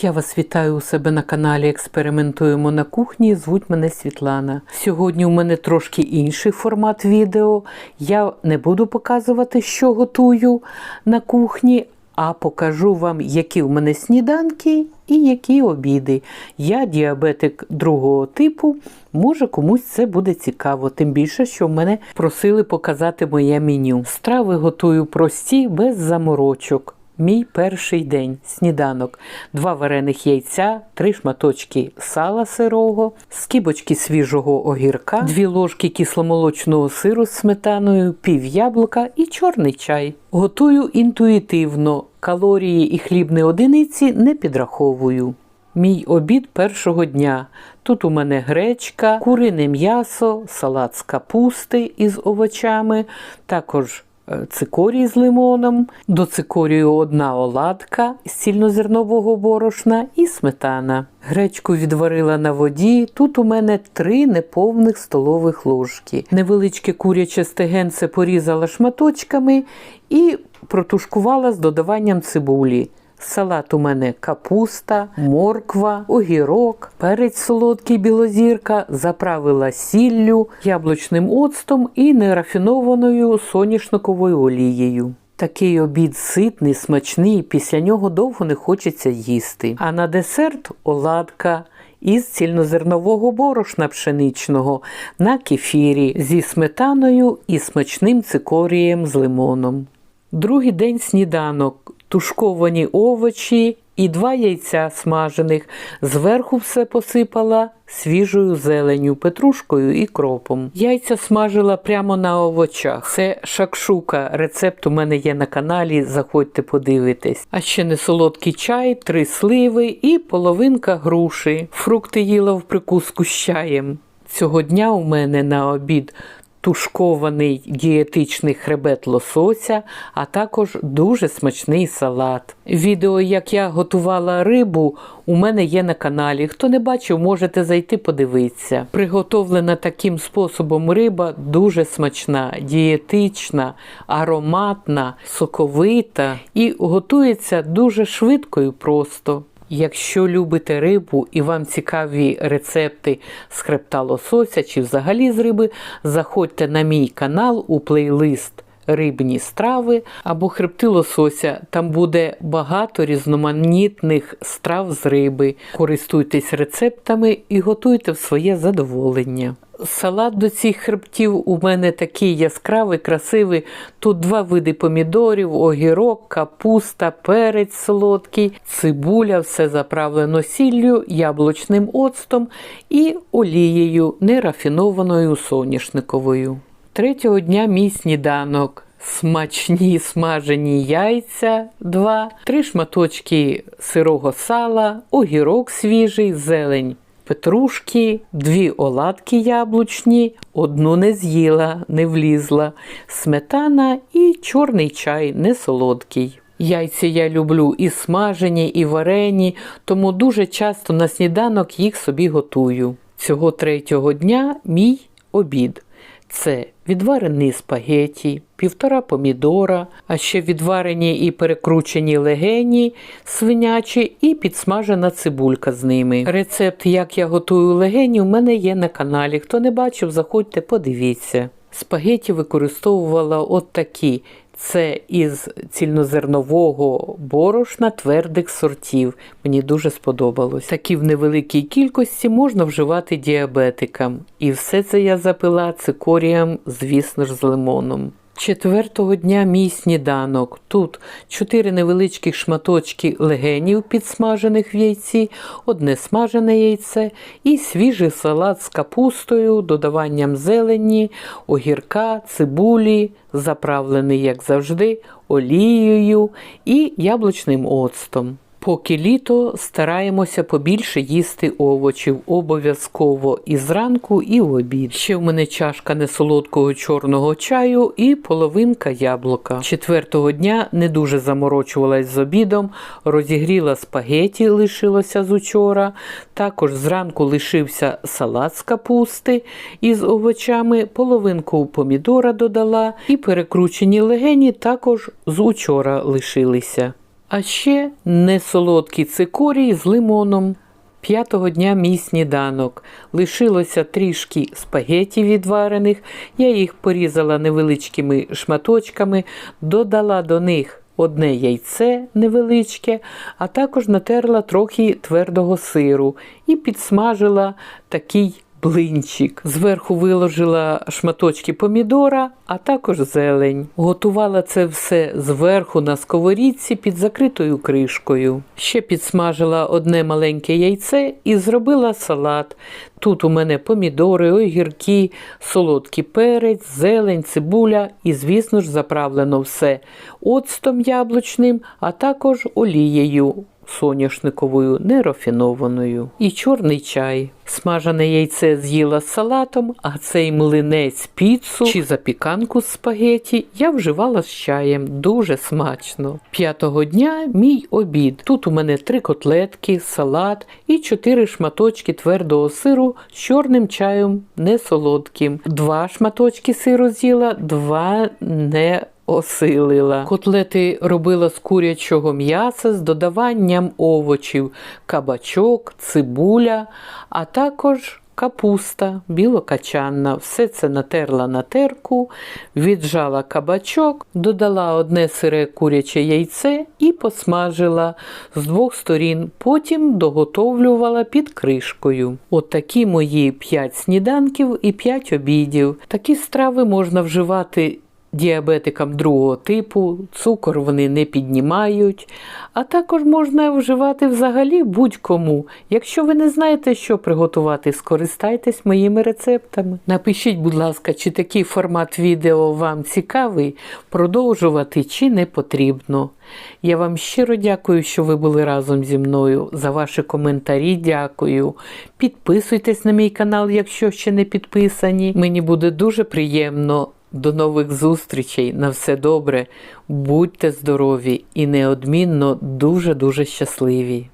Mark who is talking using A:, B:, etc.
A: Я вас вітаю у себе на каналі Експериментуємо на кухні. Звуть мене Світлана. Сьогодні у мене трошки інший формат відео. Я не буду показувати, що готую на кухні, а покажу вам, які у мене сніданки і які обіди. Я діабетик другого типу. Може комусь це буде цікаво, тим більше, що мене просили показати моє меню. Страви готую прості, без заморочок. Мій перший день сніданок, два варених яйця, три шматочки сала сирого, скибочки свіжого огірка, дві ложки кисломолочного сиру з сметаною, пів яблука і чорний чай. Готую інтуїтивно, калорії і хлібні одиниці не підраховую. Мій обід першого дня. Тут у мене гречка, курине м'ясо, салат з капусти із овочами, також цикорій з лимоном, до цикорію одна оладка з цільнозернового борошна і сметана. Гречку відварила на воді. Тут у мене три неповних столових ложки. Невеличке куряче стегенце порізала шматочками і протушкувала з додаванням цибулі. Салат у мене капуста, морква, огірок, перець солодкий білозірка, заправила сіллю, яблучним оцтом і нерафінованою соняшниковою олією. Такий обід ситний, смачний, після нього довго не хочеться їсти. А на десерт оладка із цільнозернового борошна пшеничного на кефірі зі сметаною і смачним цикорієм з лимоном. Другий день сніданок, тушковані овочі і два яйця смажених. Зверху все посипала свіжою зеленю, петрушкою і кропом. Яйця смажила прямо на овочах. Це шакшука. Рецепт у мене є на каналі. Заходьте подивитись. А ще не солодкий чай, три сливи і половинка груші. Фрукти їла в прикуску з чаєм. Цього дня у мене на обід тушкований дієтичний хребет лосося, а також дуже смачний салат. Відео, як я готувала рибу, у мене є на каналі. Хто не бачив, можете зайти подивитися. Приготовлена таким способом риба дуже смачна, дієтична, ароматна, соковита і готується дуже швидко і просто. Якщо любите рибу і вам цікаві рецепти з хребта лосося чи взагалі з риби, заходьте на мій канал у плейлист Рибні страви або хребти лосося. Там буде багато різноманітних страв з риби. Користуйтесь рецептами і готуйте в своє задоволення. Салат до цих хребтів у мене такий яскравий, красивий. Тут два види помідорів, огірок, капуста, перець солодкий, цибуля, все заправлено сіллю, яблучним оцтом і олією нерафінованою соняшниковою. Третього дня мій сніданок. Смачні смажені яйця, два, три шматочки сирого сала, огірок свіжий, зелень петрушки, дві оладки яблучні, одну не з'їла, не влізла, сметана і чорний чай не солодкий. Яйця я люблю і смажені, і варені, тому дуже часто на сніданок їх собі готую. Цього третього дня мій обід. Це відварені спагеті, півтора помідора, а ще відварені і перекручені легені свинячі і підсмажена цибулька з ними. Рецепт, як я готую легені, у мене є на каналі. Хто не бачив, заходьте, подивіться. Спагеті використовувала от такі. Це із цільнозернового борошна твердих сортів. Мені дуже сподобалось. Такі в невеликій кількості можна вживати діабетикам. І все це я запила цикорієм, звісно ж, з лимоном. Четвертого дня мій сніданок. Тут чотири невеличкі шматочки легенів, підсмажених в яйці, одне смажене яйце і свіжий салат з капустою, додаванням зелені, огірка, цибулі, заправлений, як завжди, олією і яблучним оцтом. Поки літо стараємося побільше їсти овочів, обов'язково і зранку, і в обід. Ще в мене чашка несолодкого чорного чаю і половинка яблука. Четвертого дня не дуже заморочувалась з обідом, розігріла спагеті, лишилося з учора. Також зранку лишився салат з капусти із овочами, половинку помідора додала, і перекручені легені також з учора лишилися. А ще несолодкий цикорій з лимоном. П'ятого дня мій сніданок. Лишилося трішки спагеті відварених. Я їх порізала невеличкими шматочками, додала до них одне яйце невеличке, а також натерла трохи твердого сиру і підсмажила такий блинчик. Зверху виложила шматочки помідора, а також зелень. Готувала це все зверху на сковорідці під закритою кришкою. Ще підсмажила одне маленьке яйце і зробила салат. Тут у мене помідори, огірки, солодкий перець, зелень, цибуля і, звісно ж, заправлено все оцтом яблучним, а також олією соняшниковою, нерафінованою. І чорний чай. Смажене яйце з'їла з салатом, а цей млинець піцу чи запіканку з спагеті я вживала з чаєм. Дуже смачно. П'ятого дня мій обід. Тут у мене три котлетки, салат і чотири шматочки твердого сиру з чорним чаєм не солодким. Два шматочки сиру з'їла, два не осилила. Котлети робила з курячого м'яса з додаванням овочів, кабачок, цибуля, а також капуста білокачанна. Все це натерла на терку, віджала кабачок, додала одне сире куряче яйце і посмажила з двох сторін. Потім доготовлювала під кришкою. От такі мої 5 сніданків і 5 обідів. Такі страви можна вживати діабетикам другого типу, цукор вони не піднімають, а також можна вживати взагалі будь-кому. Якщо ви не знаєте, що приготувати, скористайтесь моїми рецептами. Напишіть, будь ласка, чи такий формат відео вам цікавий, продовжувати чи не потрібно. Я вам щиро дякую, що ви були разом зі мною. За ваші коментарі дякую. Підписуйтесь на мій канал, якщо ще не підписані. Мені буде дуже приємно. До нових зустрічей. На все добре. Будьте здорові і неодмінно дуже-дуже щасливі.